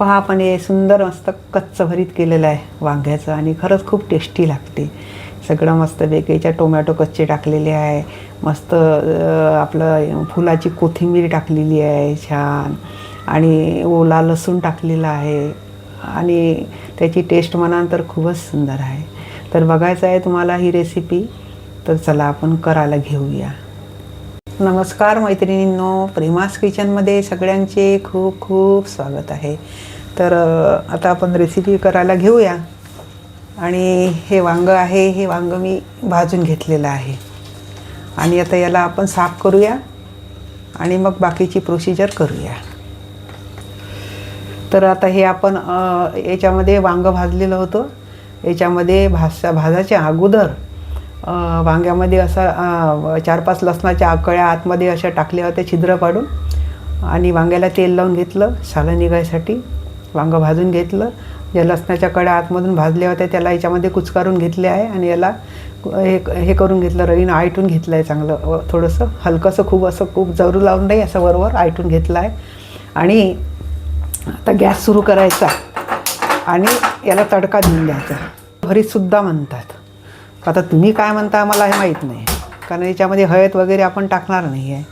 पहा पण हे सुंदर मस्त कच्चं भरीत केलेलं आहे वांग्याचं आणि खरंच खूप टेस्टी लागते. सगळं मस्त बेकेच्या टोमॅटो कच्चे टाकलेले आहे. मस्त आपलं फुलाची कोथिंबीर टाकलेली आहे छान. आणि ओला लसूण टाकलेला आहे. आणि त्याची टेस्ट म्हणाल तर खूपच सुंदर आहे. तर बघायचं आहे तुम्हाला ही रेसिपी तर चला आपण करायला घेऊया. नमस्कार मैत्रिणींनो प्रेमास किचनमध्ये सगळ्यांचे खूप खूप स्वागत आहे. तर आता आपण रेसिपी करायला घेऊया. आणि हे वांगं आहे हे वांगं मी भाजून घेतलेलं आहे. आणि आता याला आपण साफ करूया आणि मग बाकीची प्रोसिजर करूया. तर आता हे आपण याच्यामध्ये वांगं भाजलेलं होतं. याच्यामध्ये भाजच्या भाजाच्या अगोदर वांग्यामध्ये असा चार पाच लसणाच्या कळ्या आतमध्ये अशा टाकल्या होत्या छिद्र पाडून. आणि वांग्याला तेल लावून घेतलं सालं निघायसाठी. वांगं भाजून घेतलं. ज्या लसणाच्या कड्या आतमधून भाजल्या होत्या त्याला याच्यामध्ये कुचकारून घेतले आहे आणि याला हे हे करून घेतलं. रवीनं आयटून घेतलं आहे चांगलं. थोडंसं हलकंसं खूप असं खूप जरू लावून नाही असं वरवर आयटून घेतलं आहे. आणि आता गॅस सुरू करायचा आणि याला तडका देऊन द्यायचा भरीतसुद्धा म्हणतात. आता तुम्ही काय म्हणता मला हे माहीत नाही. कारण याच्यामध्ये हळद वगैरे आपण टाकणार नाही आहे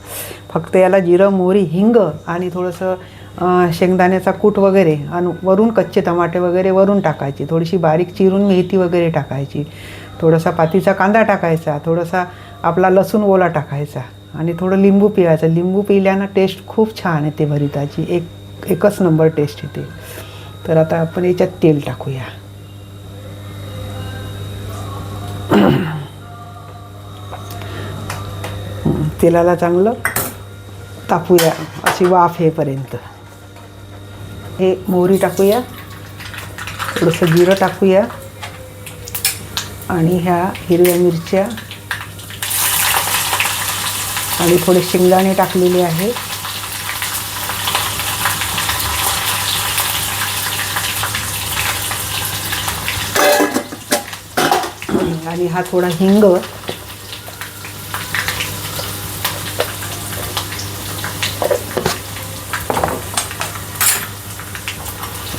फक्त याला जिरं मोहरी हिंग आणि थोडंसं शेंगदाण्याचा कूट वगैरे आणि वरून कच्चे टमाटे वगैरे वरून टाकायची. थोडीशी बारीक चिरून मेथी वगैरे टाकायची. थोडासा पातीचा कांदा टाकायचा. थोडासा आपला लसूण ओला टाकायचा. आणि थोडं लिंबू पिवायचं लिंबू पिल्यानं टेस्ट खूप छान येते भरिताची. एक एकच नंबर टेस्ट येते. तर आता आपण याच्यात तेल टाकूया. तेलाला चांगलं तापूया अशी वाफ येईपर्यंत. हे मोहरी टाकूया थोडंसं जिरं टाकूया आणि ह्या हिरव्या मिरच्या आणि थोडे शेंगदाणे टाकलेले आहे आणि हा थोडा हिंग.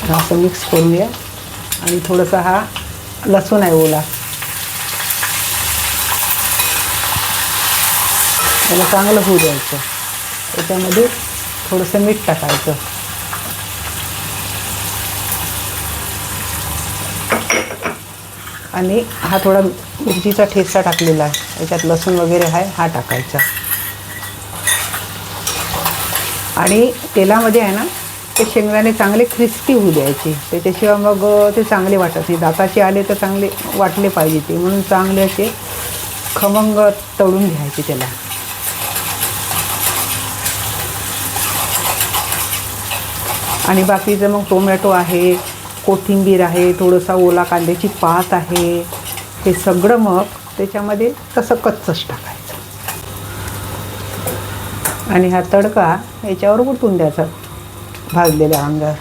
असं मिक्स करूया आणि थोडंसं हा लसूण आहे ओला. त्याला चांगलं होऊ द्यायचं. त्याच्यामध्ये थोडंसं मीठ टाकायचं. आणि हा थोडा मिरचीचा ठेचा टाकलेला आहे. याच्यात लसूण वगैरे आहे हा टाकायचा. आणि तेलामध्ये आहे ना ते शेंगदाणे चांगले क्रिस्पी होऊ द्यायचे. त्याच्याशिवाय मग ते चांगले वाटत नाही. दाताचे आले तर चांगले वाटले पाहिजे ते. म्हणून चांगले असे खमंग तळून घ्यायचे त्याला. आणि बाकीचं मग टोमॅटो आहे कोथिंबीर आहे थोडंसा ओला कांद्याची पात आहे हे सगळं मग त्याच्यामध्ये तसं कच्चंच टाकायचं. आणि हा तडका याच्यावर उलटून द्यायचा भाजलेल्या अंगावर.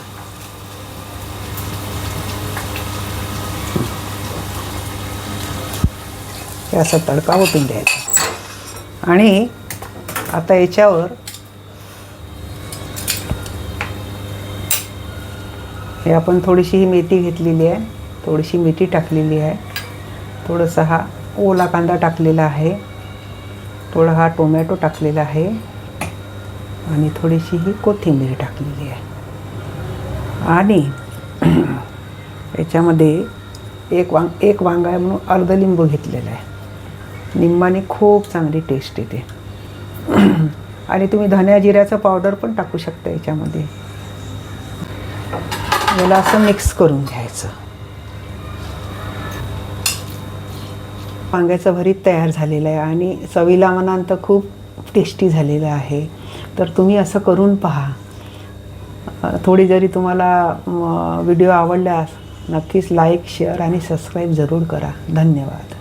हे असा तडका ओतून द्यायचा. आणि आता याच्यावर हे आपण थोडीशी ही मेथी घेतलेली आहे. थोडीशी मेथी टाकलेली आहे. थोडंसं हा ओला कांदा टाकलेला आहे. थोडा हा टोमॅटो टाकलेला आहे. आणि थोडीशी ही कोथिंबीर टाकलेली आहे. आणि याच्यामध्ये एक वांग एक वांगा आहे म्हणून अर्ध लिंबू घेतलेला आहे. निंबाने खूप चांगली टेस्ट येते. आणि तुम्ही धन्या जिऱ्याचं पावडर पण टाकू शकता याच्यामध्ये. याला असं मिक्स करून घ्यायचं. वांग्याचं भरीत तयार झालेलं आहे आणि चवीला म्हणाल तर खूप टेस्टी झालेलं आहे. तर तुम्ही असं करून पहा. थोडी जरी तुम्हाला व्हिडिओ आवडल्यास नक्कीच लाईक शेअर आणि सबस्क्राईब जरूर करा. धन्यवाद.